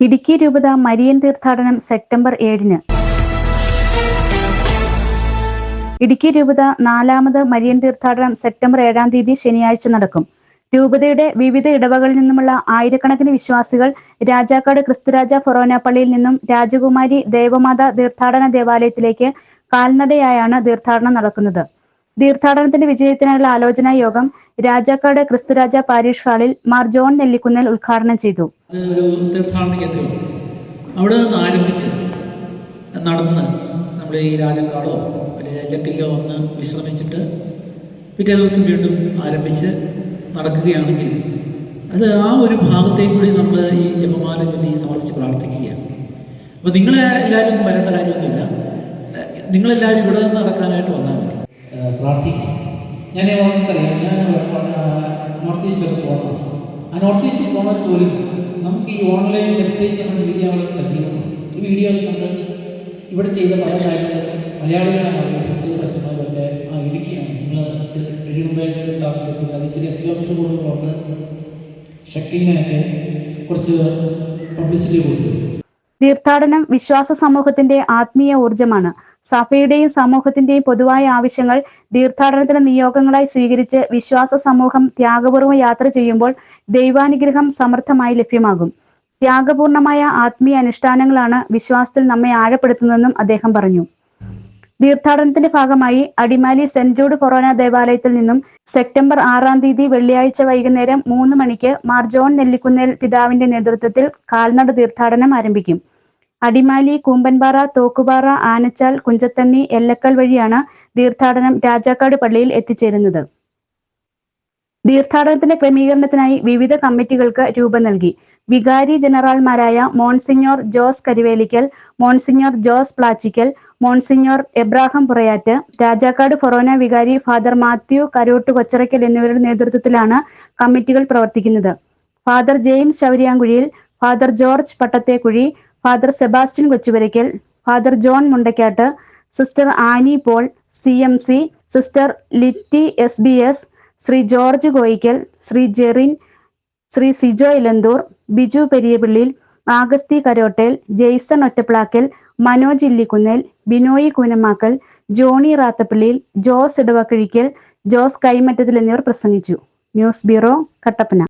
ഇടുക്കി രൂപത മരിയൻ തീർത്ഥാടനം സെപ്റ്റംബർ ഏഴിന്. ഇടുക്കി രൂപത നാലാമത് മരിയൻ തീർത്ഥാടനം സെപ്റ്റംബർ ഏഴാം തീയതി ശനിയാഴ്ച നടക്കും. രൂപതയുടെ വിവിധ ഇടവകളിൽ നിന്നുമുള്ള ആയിരക്കണക്കിന് വിശ്വാസികൾ രാജാക്കാട് ക്രിസ്തുരാജ ഫൊറോന പള്ളിയിൽ നിന്നും രാജകുമാരി ദേവമാത തീർത്ഥാടന ദേവാലയത്തിലേക്ക് കാൽനടയായാണ് തീർത്ഥാടനം നടക്കുന്നത്. തീർത്ഥാടനത്തിന്റെ വിജയത്തിനായുള്ള ആലോചനാ യോഗം രാജാക്കാട് ക്രിസ്തുരാജ പാരീഷ് ഹാളിൽ മാർ ജോൺ നെല്ലിക്കുന്നൽ ഉദ്ഘാടനം ചെയ്തു. അവിടെ നിന്ന് ആരംഭിച്ച് നടന്ന് നമ്മൾ ഈ രാജക്കാടോ അല്ലെങ്കിൽ എല്ലക്കില്ലോ ഒന്ന് വിശ്രമിച്ചിട്ട് പിറ്റേ ദിവസം വീണ്ടും ആരംഭിച്ച് നടക്കുകയാണെങ്കിൽ അത് ആ ഒരു ഭാഗത്തേക്ക് കൂടി നമ്മൾ ഈ ജപമാല ചൊല്ലി സമർപ്പിച്ച് പ്രാർത്ഥിക്കുകയാണ്. അപ്പോൾ നിങ്ങളെ എല്ലാവരും വരേണ്ട കാര്യമൊന്നുമില്ല. നിങ്ങളെല്ലാവരും ഇവിടെ നിന്ന് നടക്കാനായിട്ട് വന്നാൽ മതി. ഏഹ് പ്രാർത്ഥിക്കും. ഞാൻ ഓർമ്മക്കറിയാം ഞാൻ നോർത്ത് ഈസ്റ്റിലൊക്കെ പോകണം. ആ നോർത്ത് ഈസ്റ്റിൽ പോകാൻ പോലും നമുക്ക് ഈ ഓൺലൈൻ വെബ്സൈറ്റ്സ് നമ്മൾ വീഡിയോകൾ ശ്രദ്ധിക്കുന്നു ഈ വീഡിയോ കണ്ട് ഇവിടെ ചെയ്ത പല കാര്യങ്ങളും മലയാളികളാണ് സിസ്റ്റേഴ്സ് ആ ഇടുക്കിയാണ്. നിങ്ങൾ അത് ഇച്ചിരി കിലോമീറ്റർ പോകുന്നത് ഷക്കീനൊക്കെ കുറച്ച് പബ്ലിസിറ്റി കൊടുത്തു തീർത്ഥാടനം വിശ്വാസ സമൂഹത്തിന്റെ ആത്മീയ ഊർജമാണ് സഭയുടെയും സമൂഹത്തിന്റെയും പൊതുവായ ആവശ്യങ്ങൾ തീർത്ഥാടനത്തിന് നിയോഗങ്ങളായി സ്വീകരിച്ച് വിശ്വാസ സമൂഹം ത്യാഗപൂർവം യാത്ര ചെയ്യുമ്പോൾ ദൈവാനുഗ്രഹം സമർത്ഥമായി ലഭ്യമാകും. ത്യാഗപൂർണമായ ആത്മീയ അനുഷ്ഠാനങ്ങളാണ് വിശ്വാസത്തിൽ നമ്മെ ആഴപ്പെടുത്തുന്നതെന്നും അദ്ദേഹം പറഞ്ഞു. തീർത്ഥാടനത്തിന്റെ ഭാഗമായി അടിമാലി സെന്റ് ജൂഡ് കൊറോന ദേവാലയത്തിൽ നിന്നും സെപ്റ്റംബർ ആറാം തീയതി വെള്ളിയാഴ്ച വൈകുന്നേരം മൂന്ന് മണിക്ക് മാർ ജോൺ നെല്ലിക്കുന്നേൽ പിതാവിന്റെ നേതൃത്വത്തിൽ കാൽനട തീർത്ഥാടനം ആരംഭിക്കും. അടിമാലി കൂമ്പൻപാറ തോക്കുപാറ ആനച്ചാൽ കുഞ്ചത്തണ്ണി എല്ലക്കൽ വഴിയാണ് തീർത്ഥാടനം രാജാക്കാട് പള്ളിയിൽ എത്തിച്ചേരുന്നത്. തീർത്ഥാടനത്തിന്റെ ക്രമീകരണത്തിനായി വിവിധ കമ്മിറ്റികൾക്ക് രൂപം നൽകി. വികാരി ജനറൽമാരായ monsignor Jose Karuvelikkal monsignor Jose Plachikkal monsignor Abraham Purayattu Rajakkad ഫൊറോന വികാരി ഫാദർ മാത്യു കരോട്ട് കൊച്ചറയ്ക്കൽ എന്നിവരുടെ നേതൃത്വത്തിലാണ് കമ്മിറ്റികൾ പ്രവർത്തിക്കുന്നത്. Father James Shouryamkuzhiyil father George Pattathekkuzhi father Sebastian Kochuvaraykkal father John Mundakkatt sister Annie Paul C M C sister Litty S B S Shri George Koickal Shri Jerin Shri Sijo Elanthoor Biju Periyapillil Augusthy Karottel Jaison Ottappilakkal Manoj Illikkunnel Binoy Koonamakkal Johny Rathappallil Jose Edavakkizhikkal Jose Kaimattathil എന്നിവർ പ്രസംഗിച്ചു. News bureau Kattappana